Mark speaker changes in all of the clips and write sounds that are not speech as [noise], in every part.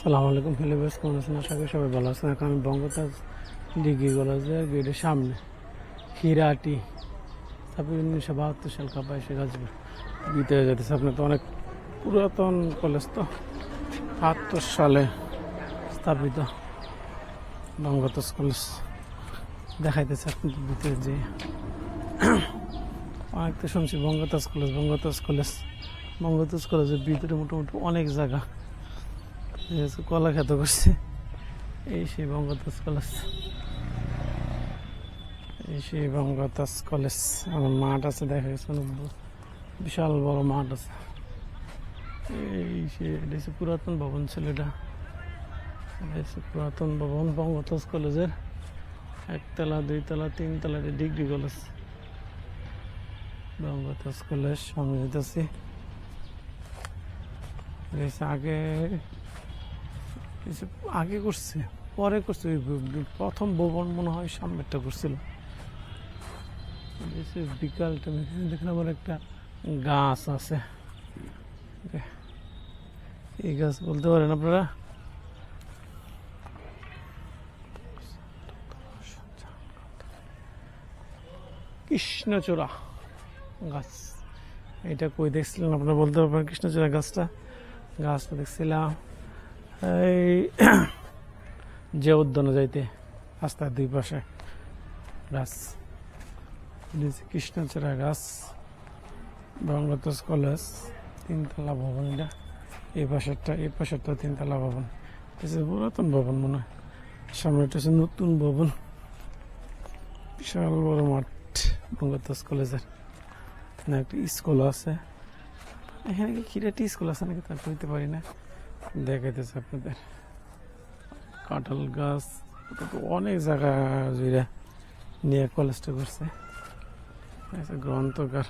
Speaker 1: সালাম আলাইকুম বেশ কেমন আছেন? আশা করি সবাই ভালো আছেন। এখন আমি বঙ্গতাজ ডিগ্রি কলেজের গেটের সামনে খিরাটি তারপরে উনিশশো বাহাত্তর সাল কাপা এসে গাছপুর ভিতরে যেতেছে আপনার তো অনেক পুরাতন কলেজ তো, বাহাত্তর সালে স্থাপিত বঙ্গতাজ কলেজ। দেখাইতেছে আপনাদের ভিতরে যে [clears throat] অনেক তো শুনছি বঙ্গতাজ কলেজ বঙ্গতাজ কলেজ, বঙ্গতাজ কলেজের ভিতরে মোটামুটি অনেক জায়গা। কলা খেতে করছে। এই সেই বঙ্গতাজ কলেজ। এই সেই বঙ্গতাজ কলেজ। আমার মাঠ আছে, দেখা গেছে বিশাল বড় মাঠ আছে। এই সে পুরাতন ভবন ছিল এটা পুরাতন ভবন বঙ্গতাজ কলেজের একতলা, দুইতলা, তিনতলা ডিগ্রি কলেজ। বঙ্গতাজ কলেজ সামনে যেতেছি। আগে কিছু আগে করছে, পরে করছে প্রথম ভবন মনে হয় সামনেরটা করছিল। বিকাল দেখলাম আমার একটা গাছ আছে। এই গাছ বলতে পারেন আপনারা? কৃষ্ণচূড়া গাছ। এটা কই দেখছিলেন আপনারা বলতে পারবেন কৃষ্ণচূড়া গাছটা? গাছটা দেখছিলাম। এই [clears throat] যে উদ্যানে যাইতে, রাস্তার দুই পাশে গাছ। কৃষ্ণচূড়া গাছ বঙ্গতোষ কলেজ, তিনতলা ভবন এটা। এই পাশেরটা এই পাশেরটা তিনতলা ভবন। পুরাতন ভবন মনে হয়। সামনে এটা হচ্ছে নতুন ভবন। বিশাল বড় মাঠ বঙ্গতোষ কলেজের। একটা স্কুল আছে। এখানে কি খিরাটি স্কুল আছে নাকি? তা বলতে পারি না। দেখাইতেছে আপনাদের। কাঁঠাল গাছ অনেক জায়গা জুড়ে নিয়ে কলেজটা করছে। গ্রন্থকার।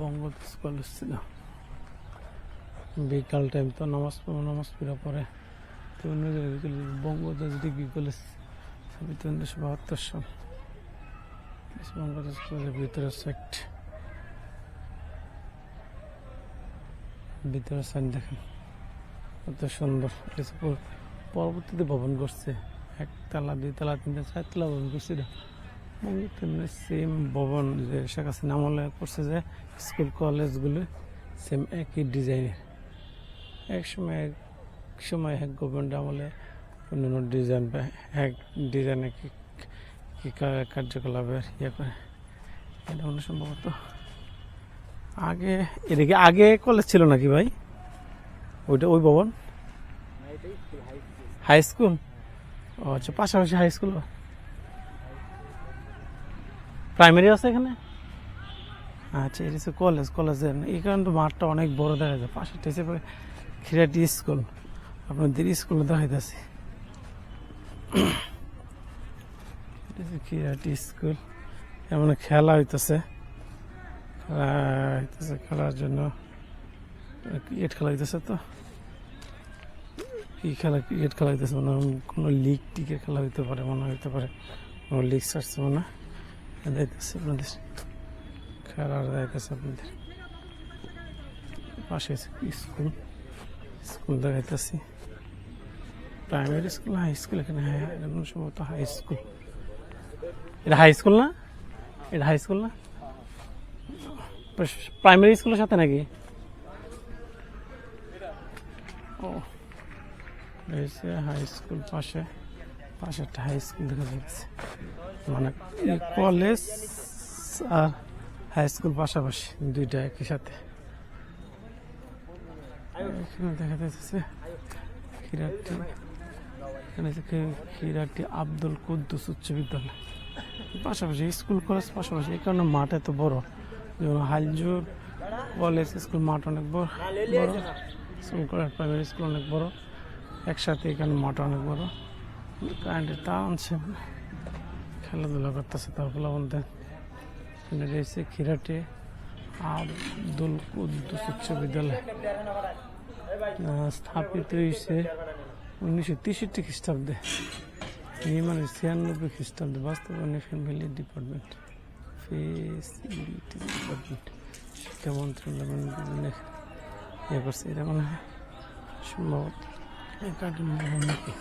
Speaker 1: বঙ্গদেশ কলেজ ছিল। বিকাল টাইম তো নামাজ পড়ো, নামাজ পড়া পরে তো অন্য জায়গায় বঙ্গদেশ ডিগ্রি কলেজ উনিশশো বাহাত্তর সাল বঙ্গদেশ কলেজের ভিতরে সেক্ট ভিতরে সাইড দেখেন। কত সুন্দর। পরবর্তীতে ভবন করছে। একতলা দুইতলা তিনতলা চারতলা ভবন করছে এটা। সেম ভবন যে শেখ হাসিনা আমলে করছে যে স্কুল কলেজগুলো সেম একই ডিজাইনের এক সময় এক সময় এক গভর্নমেন্ট আমলে অন্যান্য ডিজাইন এক ডিজাইনে কি কার্যকলাপের ইয়ে করে। এটা সম্ভবত। আগে, এদিকে আগে কলেজ ছিল নাকি ভাই? ওইটা, ওই ভবন? হাই স্কুল ও আচ্ছা পাশাপাশি হাই স্কুল প্রাইমারি আছে এখানে? আচ্ছা এটা হচ্ছে কলেজ কলেজের কারণে তো মাঠটা অনেক বড় দেখা যায়। পাশেরটা হচ্ছে খিরাটি স্কুল আপনাদের স্কুলে হচ্ছে খিরাটি স্কুল এমন খেলা হইতেছে। খেলা খেলার জন্য ক্রিকেট খেলা হইতেছে তো কি খেলা ক্রিকেট খেলা হইতেছে মনে হয় কোনো লিগ টিকের খেলা হইতে পারে, মনে হইতে পারে। কোনো লিগ ছাড়ছে মনে হয়। যাইতেছে আপনাদের খেলার যাইতেছে আপনাদের পাশে স্কুল স্কুল দেখাইতেছি। প্রাইমারি স্কুল হাই স্কুল এখানে হ্যাঁ সম্ভবত হাই স্কুল এটা হাই স্কুল না? এটা হাই স্কুল না? প্রাইমারি স্কুলের সাথে নাকি? ও। হাই স্কুল পাশে। পাশে একটা হাই স্কুল দেখা যাচ্ছে। মানে কলেজ আর হাই স্কুল পাশাপাশি দুইটা একই সাথে। এখানে দেখা যাচ্ছে এখানে আব্দুল কুদ্দুস উচ্চ বিদ্যালয়। পাশাপাশি স্কুল কলেজ পাশাপাশি, এই কারণে মাঠ এত বড়। যেমন হাইজুর কলেজ স্কুল মাঠ অনেক বড়। বড়। স্কুল, কলেজ, প্রাইমারি স্কুল অনেক বড়। একসাথে এখানে মাঠ অনেক বড়। কারেন্টের তার আনছে। খেলাধুলা করতেছে তারপরে বলতে এখানে রয়েছে খিরাটে আব্দুল কুদ্দুস উচ্চ বিদ্যালয়। স্থাপিত হয়েছে উনিশশো তেষট্টি খ্রিস্টাব্দে। নির্মাণ ছিয়ানব্বই খ্রিস্টাব্দে। বাস্তবায়নে ফ্যামিলি ডিপার্টমেন্ট ফেসিলিটি ডিপার্টমেন্ট শিক্ষা মন্ত্রণালয় ইয়ে করছে এটা মনে হয় সম্ভবত ভবন নাকি।